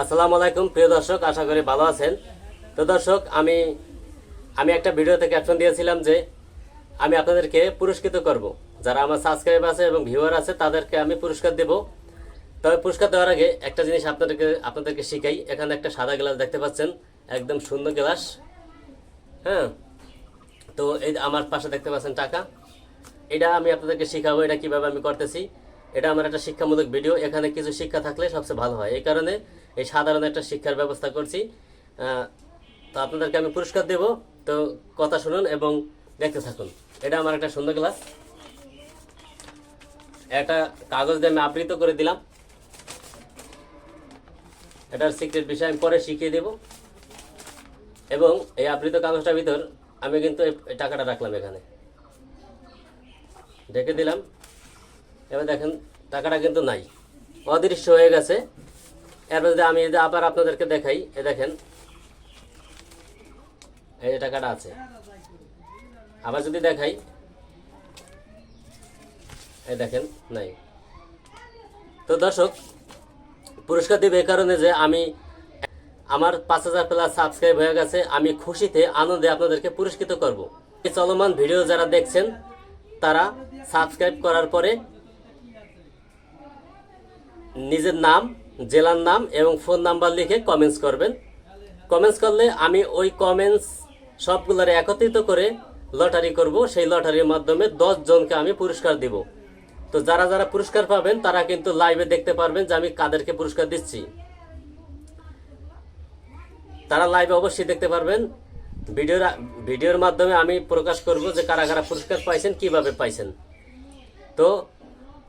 আসসালামু আলাইকুম, প্রিয় দর্শক, আশা করি ভালো আছেন। তো দর্শক, আমি আমি একটা ভিডিওতে ক্যাপশন দিয়েছিলাম যে আমি আপনাদেরকে পুরস্কৃত করব। যারা আমার সাবস্ক্রাইব আছে এবং ভিউয়ার আছে, তাদেরকে আমি পুরস্কার দেব। তবে পুরস্কার দেওয়ার আগে একটা জিনিস আপনাদেরকে আপনাদেরকে শিখাই। এখানে একটা সাদা গ্লাস দেখতে পাচ্ছেন, একদম সুন্দর গ্লাস। হ্যাঁ? তো এই আমার পাশে দেখতে পাচ্ছেন টাকা। এটা আমি আপনাদেরকে শিখাবো, এটা কীভাবে আমি করতেছি। এটা আমার একটা শিক্ষামূলক ভিডিও। এখানে কিছু শিক্ষা থাকলে সবচেয়ে ভালো হয়। এই কারণে এই সাধারণ একটা শিক্ষার ব্যবস্থা করছি। তো আপনাদেরকে আমি পুরস্কার দেব। তো কথা শুনুন এবং দেখতে থাকুন। এটা আমার একটা সুন্দর ক্লাস। একটা কাগজ দিয়ে আমি আবৃত করে দিলাম। এটার সিক্রেট বিষয় আমি পরে শিখিয়ে দেব। এবং এই আবৃত কাগজটার ভিতর আমি কিন্তু টাকাটা রাখলাম এখানে। ঢেকে দিলাম। এবার দেখেন, টাকাটা কিন্তু নাই। অদৃশ্য হয়ে গেছে। এরপর যদি আমি আবার আপনাদেরকে দেখাই, এ দেখেন, এই যে টাকাটা আছে। আবার যদি দেখাই এই দেখেন, নাই। তো দর্শক, পুরস্কার দেবে এই কারণে যে আমি আমার পাঁচ হাজার প্লাস সাবস্ক্রাইব হয়ে গেছে, আমি খুশিতে, আনন্দে আপনাদেরকে পুরস্কৃত করব। এই চলমান ভিডিও যারা দেখছেন, তারা সাবস্ক্রাইব করার পরে নিজের নাম, জেলার নাম এবং ফোন নাম্বার লিখে কমেন্টস করবেন। কমেন্টস করলে আমি ওই কমেন্টস সবগুলোর একত্রিত করে লটারি করব। সেই লটারির মাধ্যমে দশ জনকে আমি পুরস্কার দিব। তো যারা যারা পুরস্কার পাবেন, তারা কিন্তু লাইভে দেখতে পারবেন যে আমি কাদেরকে পুরস্কার দিচ্ছি। তারা লাইভে অবশ্যই দেখতে পারবেন। ভিডিওর ভিডিওর মাধ্যমে আমি প্রকাশ করব যে কারা কারা পুরস্কার পাইছেন, কীভাবে পাইছেন। তো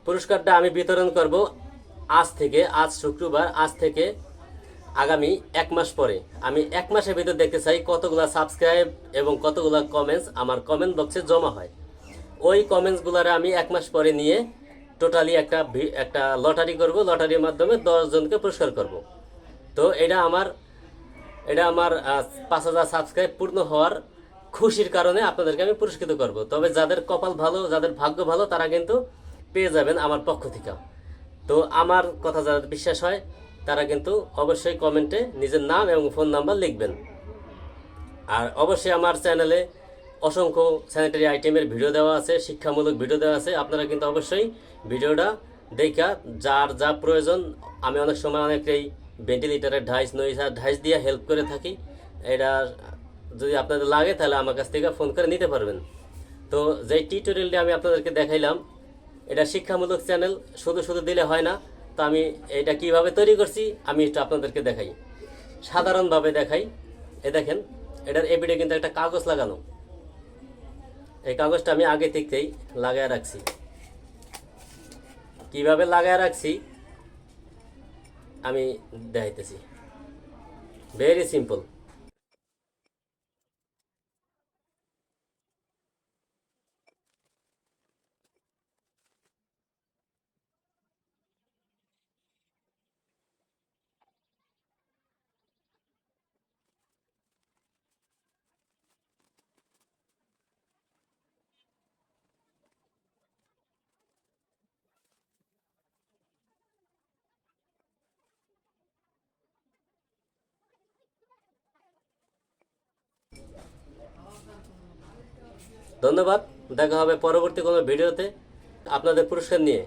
পুরস্কারটা আমি বিতরণ করব। আজ থেকে, আজ শুক্রবার, আজ থেকে আগামী এক মাস পরে। আমি এক মাসের ভিতর দেখতে চাই কতগুলা সাবস্ক্রাইব এবং কতগুলা কমেন্টস আমার কমেন্ট বক্সে জমা হয়। ওই কমেন্টসগুলারে আমি এক মাস পরে নিয়ে টোটালি একটা একটা লটারি করব। লটারির মাধ্যমে দশ জনকে পুরস্কার করব। তো এটা আমার এটা আমার পাঁচ হাজার সাবস্ক্রাইব পূর্ণ হওয়ার খুশির কারণে আপনাদেরকে আমি পুরস্কৃত করব। তবে যাদের কপাল ভালো, যাদের ভাগ্য ভালো, তারা কিন্তু পেয়ে যাবেন আমার পক্ষ থেকে। তো আমার কথা যারা বিশ্বাস হয়, তারা কিন্তু অবশ্যই কমেন্টে নিজের নাম এবং ফোন নাম্বার লিখবেন। আর অবশ্যই আমার চ্যানেলে অসংখ্য স্যানিটারি আইটেমের ভিডিও দেওয়া আছে, শিক্ষামূলক ভিডিও দেওয়া আছে। আপনারা কিন্তু অবশ্যই ভিডিওটা দেখা, যার যা প্রয়োজন, আমি অনেক সময় অনেকেই ভেন্টিলেটারের ঢাইস নইসার ঢাইস দিয়ে হেল্প করে থাকি। এটা যদি আপনাদের লাগে, তাহলে আমার কাছ থেকে ফোন করে নিতে পারবেন। তো যেই টিউটোরিয়ালটি আমি আপনাদেরকে দেখাইলাম এটা শিক্ষামূলক চ্যানেল, শুধু শুধু দিলে হয় না। তো আমি এটা কীভাবে তৈরি করছি, আমি একটু আপনাদেরকে দেখাই। সাধারণভাবে দেখাই। এ দেখেন, এটার এপিডে কিন্তু একটা কাগজ লাগানো। এই কাগজটা আমি আগে থেকেই লাগায় রাখছি। কীভাবে লাগায় রাখছি, আমি দেখাইতেছি। ভেরি সিম্পল ধন্যবাদ। দেখা হবে পরবর্তী কোনো ভিডিওতে। আপনাদের পুরস্কার নিয়ে।